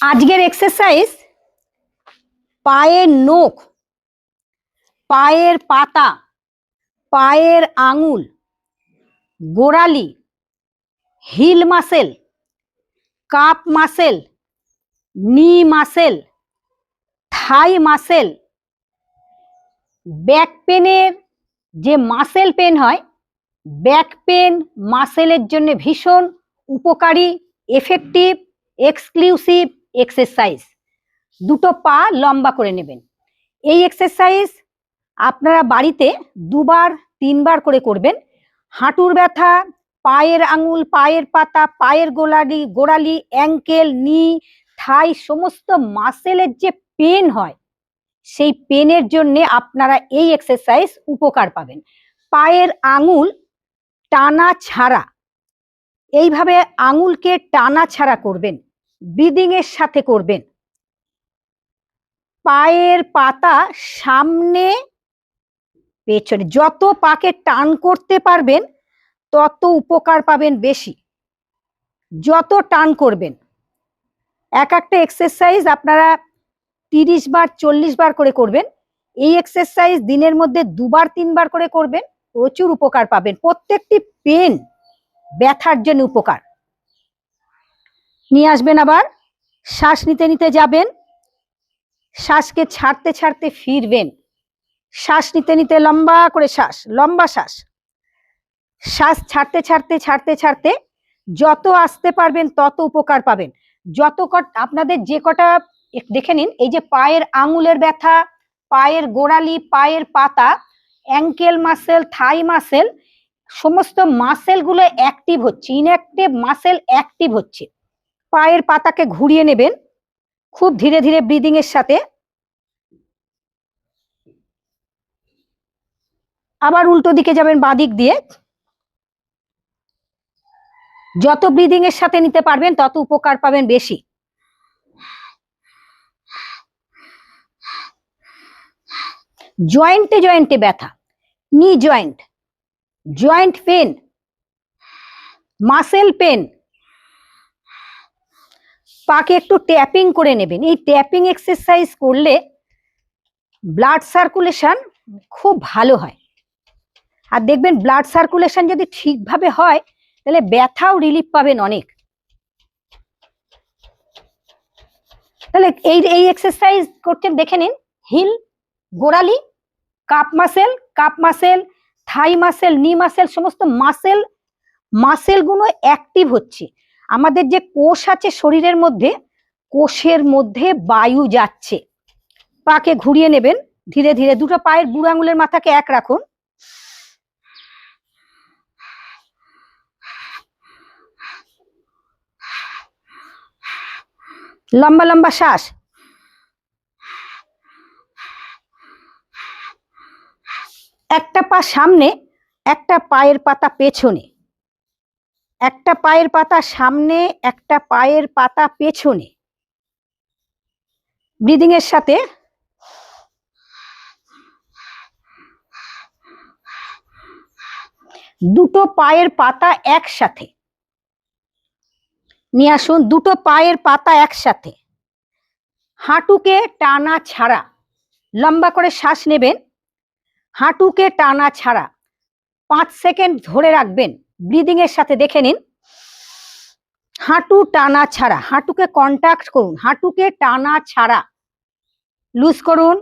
আজকের এক্সারসাইজ পায়ের নখ, পায়ের পাতা, পায়ের আঙুল, গোড়ালি heel muscle calf muscle knee muscle thigh muscle back পেনের যে মাসেল পেন হয় ব্যাক পেন মাসেলের জন্য ভীষণ উপকারী এফেক্টিভ এক্সক্লুসিভ এক্সারসাইজ দুটো পা লম্বা করে নেবেন। এই এক্সারসাইজ আপনারা বাড়িতে দুবার, তিনবার করে করবেন। হাঁটুর ব্যথা, পায়ের আঙুল, পায়ের পাতা, পায়ের গোড়ালি গোড়ালি অ্যাঙ্কেল নি থাই সমস্ত মাসেলের যে পেন হয়, সেই পেনের জন্য আপনারা এই এক্সারসাইজ উপকার পাবেন। পায়ের আঙুল টানা ছাড়া। এইভাবে আঙুলকে টানা ছাড়া করবেন। ব্রিদিং এর সাথে করবেন। পায়ের পাতা সামনে, পেছনে যত পাকে টান করতে পারবেন, তত উপকার পাবেন বেশি। যত টান করবেন। এক একটা এক্সারসাইজ আপনারা তিরিশ বার, চল্লিশ বার করে করবেন। এই এক্সারসাইজ দিনের মধ্যে দুবার, তিনবার করে করবেন। প্রচুর উপকার পাবেন। প্রত্যেকটি পেন ব্যথার জন্য উপকার। নিয়ে আসবেন আবার। শ্বাস নিতে নিতে যাবেন। শ্বাসকে ছাড়তে ছাড়তে ফিরবেন। শ্বাস নিতে নিতে লম্বা করে শ্বাস, লম্বা শ্বাস। শ্বাস ছাড়তে ছাড়তে ছাড়তে ছাড়তে যত আসতে পারবেন তত উপকার পাবেন। যত কট, আপনাদের যে কটা দেখে নিন, এই যে পায়ের আঙুলের ব্যথা, পায়ের গোড়ালি, পায়ের পাতা অ্যাঙ্কেল মাসেল থাই মাসেল সমস্ত মাসেলগুলো অ্যাক্টিভ হচ্ছে ইনঅ্যাক্টিভ মাসেল অ্যাক্টিভ হচ্ছে। পায়ের পাতাকে ঘুরিয়ে নেবেন। খুব ধীরে ধীরে ব্রিদিং এর সাথে। আবার উল্টো দিকে যাবেন বাদিক দিয়ে। যত ব্রিদিং এর সাথে নিতে পারবেন, তত উপকার পাবেন বেশি। জয়েন্টে জয়েন্টে ব্যথা। Knee joint joint pain muscle pain পাকে একটু ট্যাপিং করে নেবেন। এই ট্যাপিং এক্সারসাইজ করলে ব্লাড সার্কুলেশন খুব ভালো হয়। আর দেখবেন ব্লাড সার্কুলেশন যদি ঠিকভাবে হয়, তাহলে ব্যথাও রিলিফ পাবেন অনেক। তাহলে এই এই এক্সারসাইজ করছেন, দেখে নিন। হিল গোড়ালি calf muscle calf muscle thigh muscle knee muscle সমস্ত মাসেল মাসেলগুলো অ্যাক্টিভ হচ্ছে। আমাদের যে কোষ আছে শরীরের মধ্যে, কোষের মধ্যে বায়ু যাচ্ছে। পাকে ঘুরিয়ে নেবেন, ধীরে ধীরে দুটো পায়ের বুড়ো আঙুলের মাথাকে এক রাখুন। লম্বা লম্বা শ্বাস। একটা পা সামনে, একটা পায়ের পাতা পেছনে। একটা পায়ের পাতা সামনে, একটা পায়ের পাতা পেছনে। ব্রিদিং এর সাথে দুটো পায়ের পাতা একসাথে। নিয়ে আসুন, দুটো পায়ের পাতা একসাথে। হাঁটুকে টানা ছাড়া, লম্বা করে শ্বাস নেবেন। হাঁটুকে টানা ছাড়া, পাঁচ সেকেন্ড ধরে রাখবেন। ব্রিদিং এর সাথে দেখে নিন। হাঁটু টানা ছাড়া, হাঁটুকে কন্টাক্ট করুন, হাঁটুকে টানা ছাড়া। লুজ করুন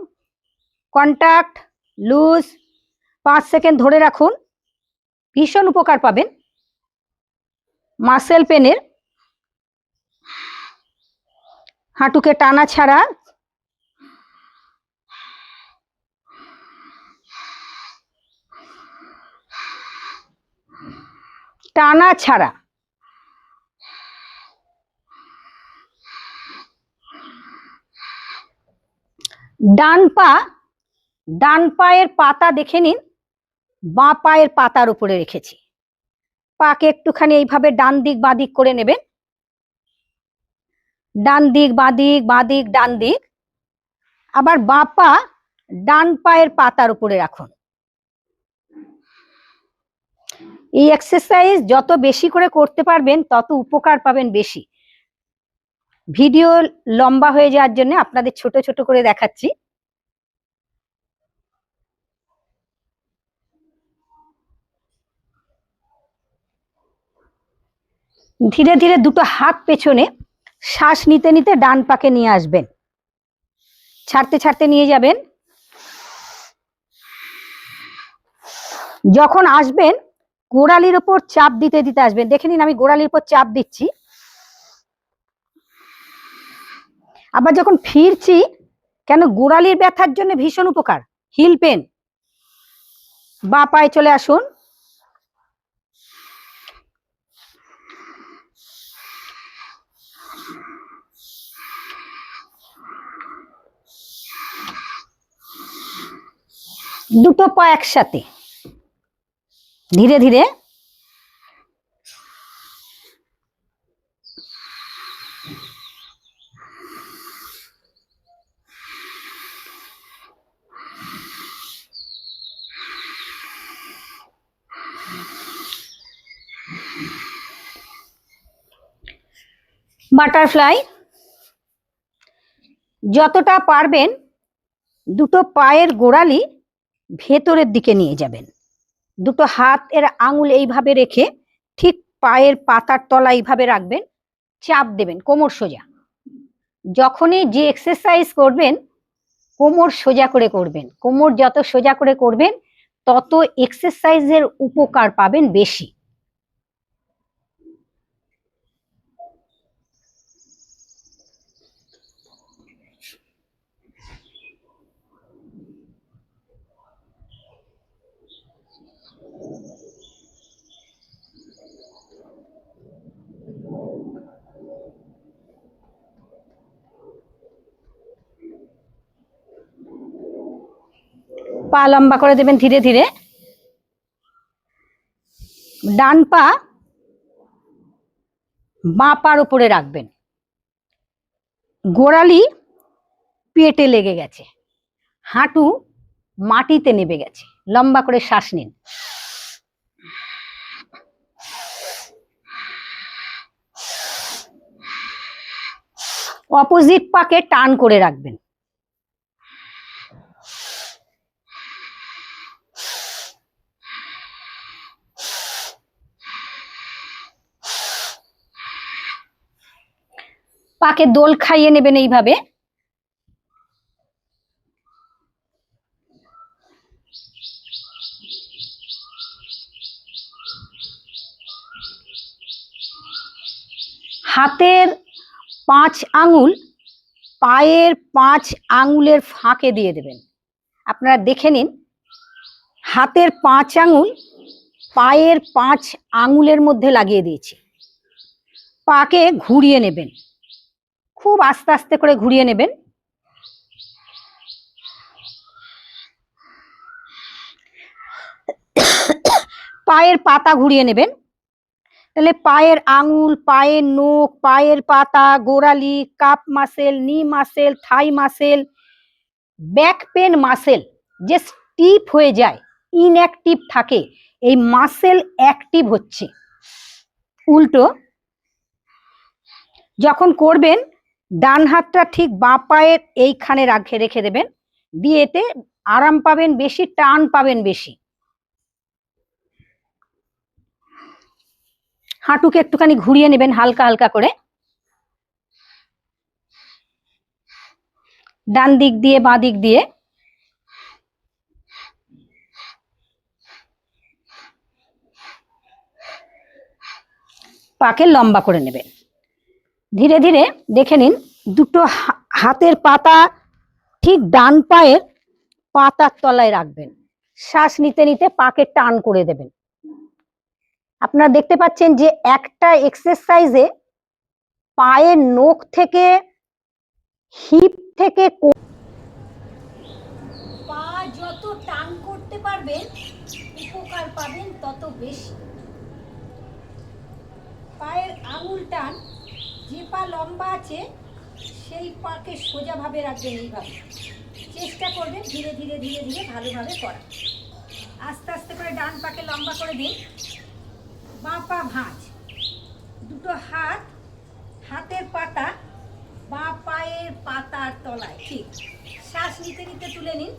কন্টাক্ট লুজ পাঁচ সেকেন্ড ধরে রাখুন। ভীষণ উপকার পাবেন। মাসেল পেনের হাঁটুকে টানা ছাড়া টানা ছাড়া। ডান পা, ডান পায়ের পাতা দেখে নিন। বাঁ পায়ের পাতার উপরে রেখেছি। পাকে একটুখানি এইভাবে ডান দিক, বাঁ দিক করে নেবেন। ডান দিক, বাঁ দিক বাঁ দিক, ডান দিক। আবার বাঁ পা, ডান পায়ের পাতার উপরে রাখুন। এই এক্সারসাইজ যত বেশি করে করতে পারবেন, তত উপকার পাবেন বেশি। ভিডিও লম্বা হয়ে যাওয়ার জন্য আপনাদের ছোট ছোট করে দেখাচ্ছি। ধীরে ধীরে দুটো হাত পেছনে শ্বাস নিতে নিতে ডান পাকে নিয়ে আসবেন। ছাড়তে ছাড়তে নিয়ে যাবেন। যখন আসবেন গোড়ালির ওপর চাপ দিতে দিতে আসবেন। দেখে নিন, আমি গোড়ালির উপর চাপ দিচ্ছি। আবার যখন ফিরছি, কেন গোড়ালির ব্যথার জন্য ভীষণ উপকার? Heel pain. বা পায়ে চলে আসুন। দুটো পা একসাথে। ধীরে ধীরে। বাটারফ্লাই যতটা পারবেন দুটো পায়ের গোড়ালি ভেতরের দিকে নিয়ে যাবেন। দুটো হাত এর আঙুল এইভাবে রেখে ঠিক পায়ের পাতার তলা এইভাবে রাখবেন, চাপ দেবেন, কোমর সোজা। যখনই যে এক্সারসাইজ করবেন, কোমর সোজা করে করবেন। কোমর যত সোজা করে করবেন, তত এক্সারসাইজের উপকার পাবেন বেশি। পা লম্বা করে দেবেন ধীরে ধীরে। ডান পা বাঁ পার উপরে রাখবেন। গোড়ালি পেটে লেগে গেছে। হাঁটু মাটিতে নেবে গেছে। লম্বা করে শ্বাস নিন। অপোজিট পাকে টান করে রাখবেন। পাকে দোল খাইয়ে নেবেন এইভাবে। হাতের পাঁচ আঙুল, পায়ের পাঁচ আঙুলের ফাঁকে দিয়ে দেবেন। আপনারা দেখে নিন, হাতের পাঁচ আঙুল, পায়ের পাঁচ আঙুলের মধ্যে লাগিয়ে দিয়েছি। পাকে ঘুরিয়ে নেবেন। খুব আস্তে আস্তে করে ঘুরিয়ে নেবেন। পায়ের পাতা ঘুরিয়ে নেবেন। তাহলে পায়ের আঙুল, পায়ের নখ, পায়ের পাতা, গোড়ালি, calf muscle, knee muscle, thigh muscle, back pain muscle যে স্টিপ হয়ে যায়, ইনঅ্যাক্টিভ থাকে, এই মাসেল অ্যাক্টিভ হচ্ছে। উল্টো, যখন করবেন ডান হাতটা ঠিক বাঁ পায়ের এইখানে রাখে, রেখে দেবেন। দিয়ে এতে আরাম পাবেন বেশি, টান পাবেন বেশি। হাঁটুকে একটুখানি ঘুরিয়ে নেবেন হালকা হালকা করে। ডান দিক দিয়ে, বাঁ দিক দিয়ে। পাকে লম্বা করে নেবেন। ধীরে ধীরে দেখে নিন, দুটো হাতের পাতা ঠিক ডান পায়ের পাতার তলায় রাখবেন। শ্বাস নিতে নিতে পাকে টান করে দেবেন। আপনারা দেখতে পাচ্ছেন যে একটা এক্সারসাইজে পায়ের নখ থেকে হিপ থেকে পা যত টান করতে পারবেন, উপকার পাবেন তত বেশি। পায়ের আঙুল টান, যে পা লম্বা আছে, সেই পাকে সোজাভাবে রাখবেন এইভাবে। চেষ্টা করবেন ধীরে ধীরে ধীরে ধীরে ভালোভাবে করা আস্তে আস্তে করে ডান পাকে লম্বা করে দিন। বাঁ পা ভাঁজ। দুটো হাত, হাতের পাতা বা পায়ের পাতার তলায়, ঠিক। শ্বাস নিতে নিতে তুলে নিন।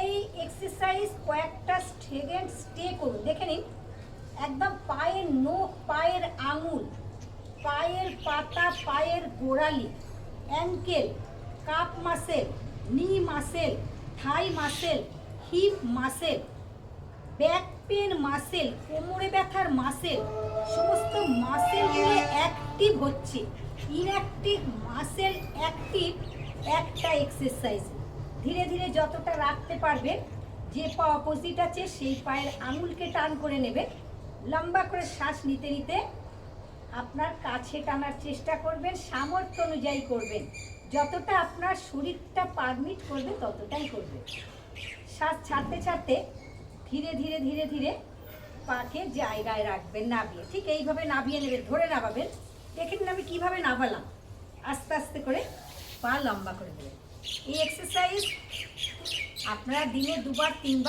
এই এক্সারসাইজ কয়েকটা সেকেন্ড স্টে করুন। দেখে নিন একদম পায়ের নোখ, পায়ের আঙুল, পায়ের পাতা, পায়ের গোড়ালি ankle calf muscle knee muscle thigh muscle hip muscle back pain muscle কোমরে ব্যথার মাসেল সমস্ত মাসেলগুলো অ্যাক্টিভ হচ্ছে। ইনঅ্যাক্টিভ মাসেল অ্যাক্টিভ একটা এক্সারসাইজ ধীরে ধীরে যতটা রাখতে পারবেন যে পা অপোজিট আছে, সেই পায়ের আঙুলকে টান করে নেবে। লম্বা করে শ্বাস নিতে নিতে আপনার কাছে টানার চেষ্টা করবেন, সামর্থ্য অনুযায়ী করবেন। যতটা আপনার শরীরটা পারমিট করবে, ততটাই করবেন। শ্বাস ছাড়তে ছাড়তে ধীরে ধীরে ধীরে ধীরে পাকে জায়গায় রাখবেন, নাবিয়ে। ঠিক এইভাবে নাবিয়ে নেবেন, ধরে নামাবেন। দেখেন আমি কীভাবে নামালাম। আস্তে আস্তে করে পা লম্বা করে দেবেন। এই এক্সারসাইজ আপনারা দিনে দুবার, তিনবার